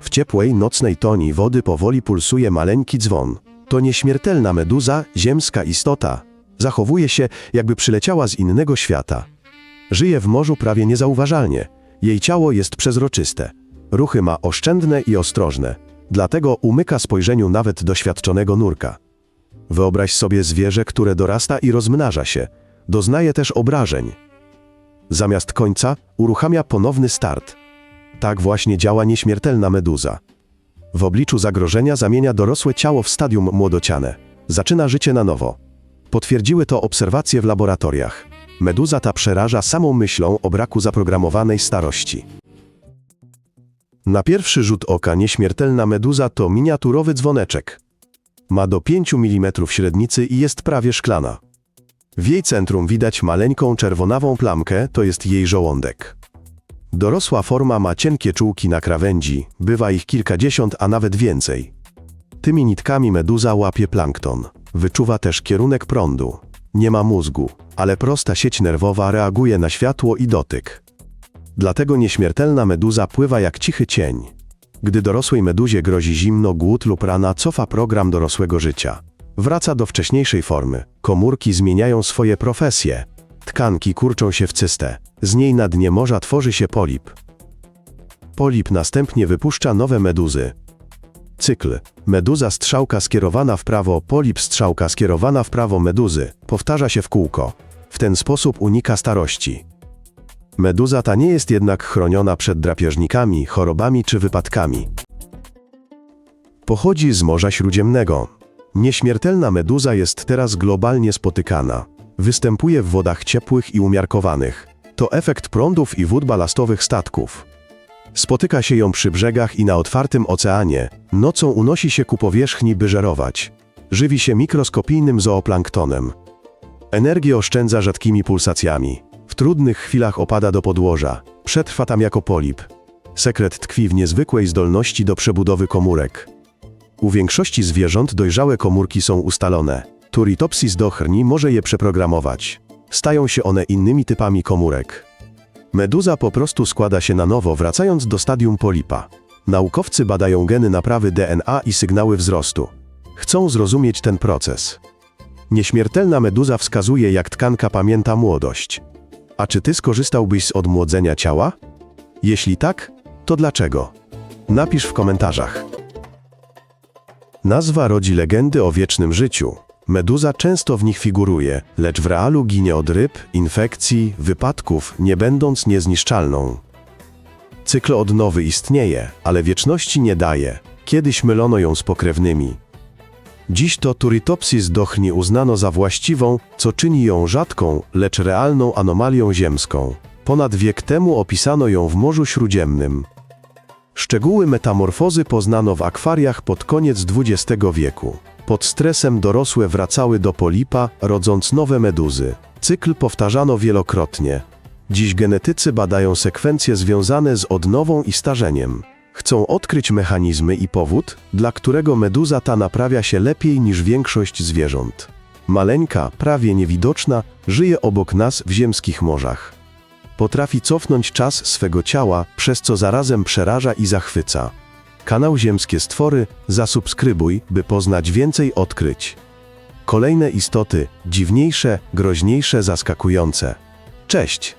W ciepłej, nocnej toni wody powoli pulsuje maleńki dzwon. To nieśmiertelna meduza, ziemska istota. Zachowuje się, jakby przyleciała z innego świata. Żyje w morzu prawie niezauważalnie. Jej ciało jest przezroczyste. Ruchy ma oszczędne i ostrożne. Dlatego umyka spojrzeniu nawet doświadczonego nurka. Wyobraź sobie zwierzę, które dorasta i rozmnaża się. Doznaje też obrażeń. Zamiast końca uruchamia ponowny start. Tak właśnie działa nieśmiertelna meduza. W obliczu zagrożenia zamienia dorosłe ciało w stadium młodociane. Zaczyna życie na nowo. Potwierdziły to obserwacje w laboratoriach. Meduza ta przeraża samą myślą o braku zaprogramowanej starości. Na pierwszy rzut oka nieśmiertelna meduza to miniaturowy dzwoneczek. Ma do 5 mm średnicy i jest prawie szklana. W jej centrum widać maleńką czerwonawą plamkę, to jest jej żołądek. Dorosła forma ma cienkie czułki na krawędzi, bywa ich kilkadziesiąt, a nawet więcej. Tymi nitkami meduza łapie plankton. Wyczuwa też kierunek prądu. Nie ma mózgu, ale prosta sieć nerwowa reaguje na światło i dotyk. Dlatego nieśmiertelna meduza pływa jak cichy cień. Gdy dorosłej meduzie grozi zimno, głód lub rana, cofa program dorosłego życia. Wraca do wcześniejszej formy. Komórki zmieniają swoje profesje. Tkanki kurczą się w cystę. Z niej na dnie morza tworzy się polip. Polip następnie wypuszcza nowe meduzy. Cykl. Meduza strzałka skierowana w prawo, polip strzałka skierowana w prawo meduzy. Powtarza się w kółko. W ten sposób unika starości. Meduza ta nie jest jednak chroniona przed drapieżnikami, chorobami czy wypadkami. Pochodzi z Morza Śródziemnego. Nieśmiertelna meduza jest teraz globalnie spotykana. Występuje w wodach ciepłych i umiarkowanych. To efekt prądów i wód balastowych statków. Spotyka się ją przy brzegach i na otwartym oceanie. Nocą unosi się ku powierzchni, by żerować. Żywi się mikroskopijnym zooplanktonem. Energię oszczędza rzadkimi pulsacjami. W trudnych chwilach opada do podłoża. Przetrwa tam jako polip. Sekret tkwi w niezwykłej zdolności do przebudowy komórek. U większości zwierząt dojrzałe komórki są ustalone. Turritopsis dochrni może je przeprogramować. Stają się one innymi typami komórek. Meduza po prostu składa się na nowo, wracając do stadium polipa. Naukowcy badają geny naprawy DNA i sygnały wzrostu. Chcą zrozumieć ten proces. Nieśmiertelna meduza wskazuje, jak tkanka pamięta młodość. A czy ty skorzystałbyś z odmłodzenia ciała? Jeśli tak, to dlaczego? Napisz w komentarzach. Nazwa rodzi legendy o wiecznym życiu. Meduza często w nich figuruje, lecz w realu ginie od ryb, infekcji, wypadków, nie będąc niezniszczalną. Cykl odnowy istnieje, ale wieczności nie daje. Kiedyś mylono ją z pokrewnymi. Dziś to Turritopsis dochrni uznano za właściwą, co czyni ją rzadką, lecz realną anomalią ziemską. Ponad wiek temu opisano ją w Morzu Śródziemnym. Szczegóły metamorfozy poznano w akwariach pod koniec XX wieku. Pod stresem dorosłe wracały do polipa, rodząc nowe meduzy. Cykl powtarzano wielokrotnie. Dziś genetycy badają sekwencje związane z odnową i starzeniem. Chcą odkryć mechanizmy i powód, dla którego meduza ta naprawia się lepiej niż większość zwierząt. Maleńka, prawie niewidoczna, żyje obok nas w ziemskich morzach. Potrafi cofnąć czas swego ciała, przez co zarazem przeraża i zachwyca. Kanał Ziemskie Stwory zasubskrybuj, by poznać więcej odkryć. Kolejne istoty, dziwniejsze, groźniejsze, zaskakujące. Cześć!